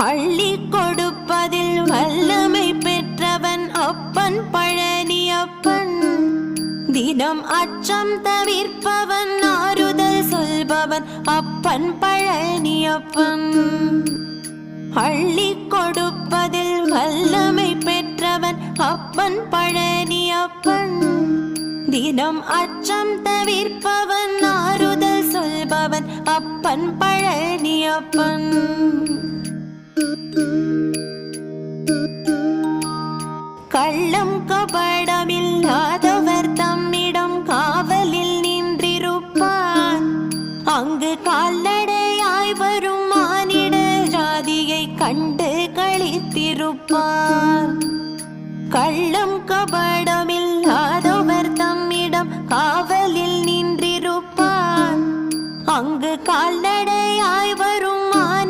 அள்ளி கொடுப்பதில் வல்லமை பெற்றவன் அப்பன் பழனியப்பன் தினம் அச்சம் தவிர்ப்பவன் ஆறுதல் சொல்பவன் அப்பன் பழனியப்பன் அள்ளி கொடுப்பதில் வல்லமை பெற்றவன் அப்பன் பழனியப்பன் தினம் அச்சம் தவிர்ப்பவன் ஆறுதல் சொல்பவன் அப்பன் பழனியப்பன் கள்ளம் கபடமில்லாதவர் தம்மிடம் காவலில் நின்றிருப்பார். அங்கு கால்நடையாய் வரும் மானிட ஜாதியை கண்டு கழித்திருப்பார் கள்ளம் கபடமில்லாதவர் தம்மிடம் காவலில் நின்றிருப்பார். அங்கு கால்நடையாய் வரும் மானிட